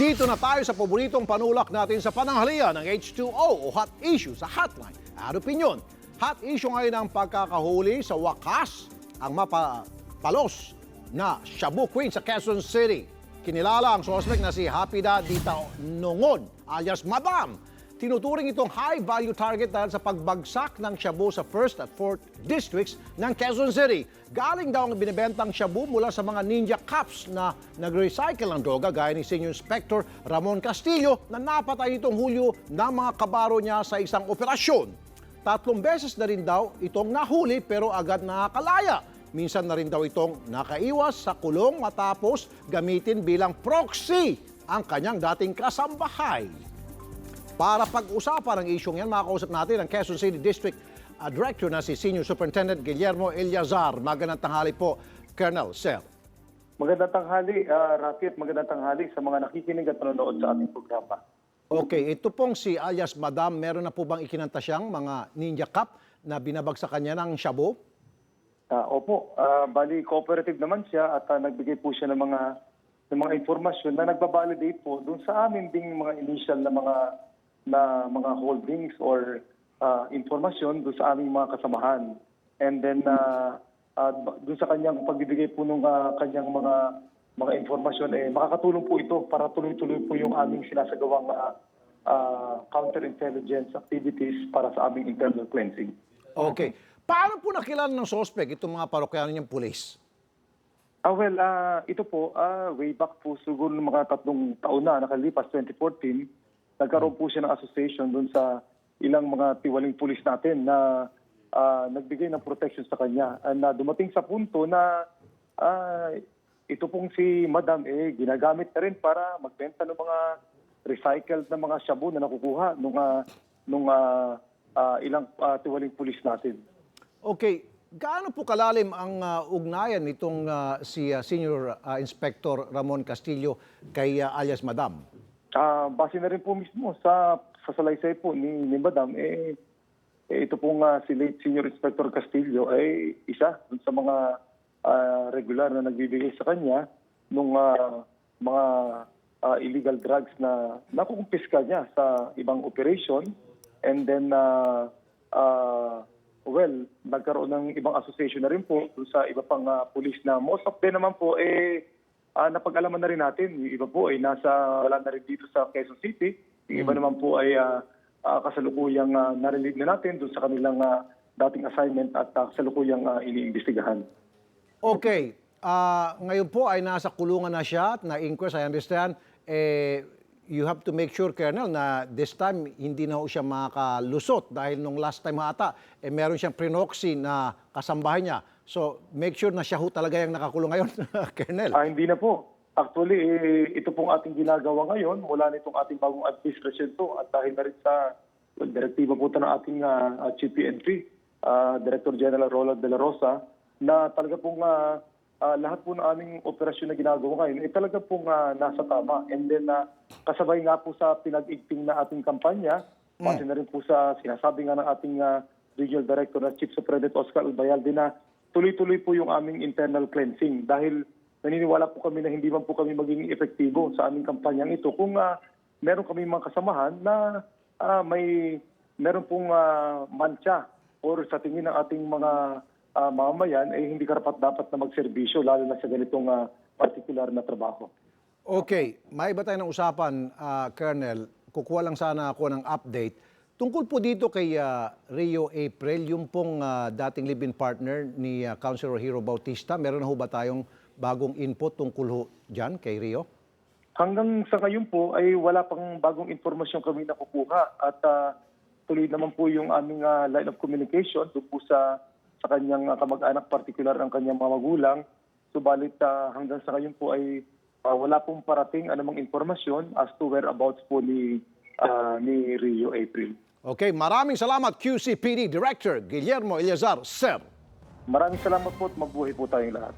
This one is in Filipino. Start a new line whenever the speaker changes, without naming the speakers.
Dito na tayo sa paboritong panulak natin sa pananghalian ng H2O o Hot Issue sa Hotline at Opinion. Hot issue ngayon ang pagkakahuli sa wakas ang mapapalos na Shabu Queen sa Quezon City. Kinilala ang suspect na si Hapida Dita Nongon alias Madam. Tinuturing itong high-value target dahil sa pagbagsak ng shabu sa 1st at 4th districts ng Quezon City. Galing daw ang binibentang shabu mula sa mga ninja cops na nag-recycle ng droga gaya ni Senior Inspector Ramon Castillo na napatay nitong Hulyo ng mga kabaro niya sa isang operasyon. Tatlong beses na rin daw itong nahuli pero agad nakakalaya. Minsan na rin daw itong nakaiwas sa kulong matapos gamitin bilang proxy ang kanyang dating kasambahay. Para pag-usapan ang isyong yan, makakausap natin ang Quezon City District uh, Director na si Senior Superintendent Guillermo Eliazar. Magandang tanghali po, Colonel Sir.
Magandang tanghali, uh, Rafi, at magandang tanghali sa mga nakikinig at nanonood sa ating programa.
Okay, ito pong si alias Madam, meron na po bang ikinanta siyang mga ninja cup na binabagsakan niya ng shabu?
Ah, opo, ah, bali cooperative naman siya at ah, nagbigay po siya ng mga ng mga informasyon na nagbabalidate po doon sa amin ding mga initial na mga na mga holdings or ah, informasyon doon sa aming mga kasamahan. And then uh, doon sa kanyang pagbibigay po ng kanyang mga mga informasyon eh makakatulong po ito para tuloy-tuloy po yung aming sinasagawang ah, ah, counterintelligence activities para sa aming internal cleansing.
Okay. Paano po nakilala ng suspect itong mga parokyano niyang pulis?
Ah, well, ah, ito po, ah, way back po siguro ng mga tatlong taon na, nakalipas 2014, nagkaroon po siya ng association doon sa ilang mga tiwaling pulis natin na ah, nagbigay ng protection sa kanya. And na dumating sa punto na ah, ito pong si Madam eh ginagamit na rin para magbenta ng mga recycled na mga shabu na nakukuha nung ah, nung ah, ah, ilang ah, tiwaling pulis natin.
Okay, gaano po kalalim ang uh, ugnayan nitong uh, si uh, Senior uh, Inspector Ramon Castillo kay uh, alias Madam?
Ah, base na rin po mismo sa sa salaysay po ni, ni Madam, eh, eh, ito pong ah, si late Senior Inspector Castillo ay isa dun sa mga ah, regular na nagbibigay sa kanya nung ah, mga ah, illegal drugs na nakukumpiska niya sa ibang operation. And then uh, well, nagkaroon ng ibang association na rin po sa iba pang ah, pulis na most of them naman po eh Ah, napag-alaman na rin natin. Yung iba po ay nasa, wala na rin dito sa Quezon City. Yung iba naman po ay ah, ah, kasalukuyang uh, narinig na natin doon sa kanilang ah, dating assignment at uh, kasalukuyang ah, iniimbestigahan.
Okay, ah, ngayon po ay nasa kulungan na siya at na-inquest, I understand. Eh, you have to make sure, Colonel, na this time hindi na ho siya makakalusot dahil nung last time ata, eh, meron siyang prinoxy na kasambahay niya. So, make sure na siya ho talaga yung nakakulong ngayon, Colonel.
Ah, hindi na po. Actually, eh, ito pong ating ginagawa ngayon mula nitong ating bagong administration to at dahil na rin sa well, direktiba po ito ng ating uh, Chief PNP, ah, Director General Roland De La Rosa, na talaga pong ah, ah, lahat po ng aming operasyon na ginagawa ngayon ay talaga pong ah, nasa tama. And then ah, kasabay nga po sa pinag-igting na ating kampanya, kasi na rin po sa sinasabi nga ng ating ah, Regional Director na Chief Superintendent Oscar Albayalde na tuloy-tuloy po yung aming internal cleansing dahil naniniwala po kami na hindi man po kami magiging epektibo sa aming kampanyang ito kung ah, meron kami mga kasamahan na ah, may meron pong ah, mancha or sa tingin ng ating mga ah, mamamayan ay hindi karapat dapat na magserbisyo lalo na sa ganitong ah, particular na trabaho.
Okay, may iba tayo usapan, ah, Colonel. Kukuha lang sana ako ng update. Tungkol po dito kay ah, Rio April, yung pong ah, dating live-in partner ni ah, Councilor Hero Bautista, meron na ho ba tayong bagong input tungkol ho dyan kay Rio?
Hanggang sa ngayon po ay wala pang bagong informasyon kami nakukuha at ah, tuloy naman po yung aming ah, line of communication doon po sa sa kanyang ah, kamag-anak particular ang kanyang mga magulang. Subalit ah, hanggang sa ngayon po ay ah, wala pong parating anumang informasyon as to whereabouts po ni ah, ni Rio April.
Okay, maraming salamat QCPD Director Guillermo Eliazar, Sir.
Maraming salamat po at mabuhay po tayong lahat.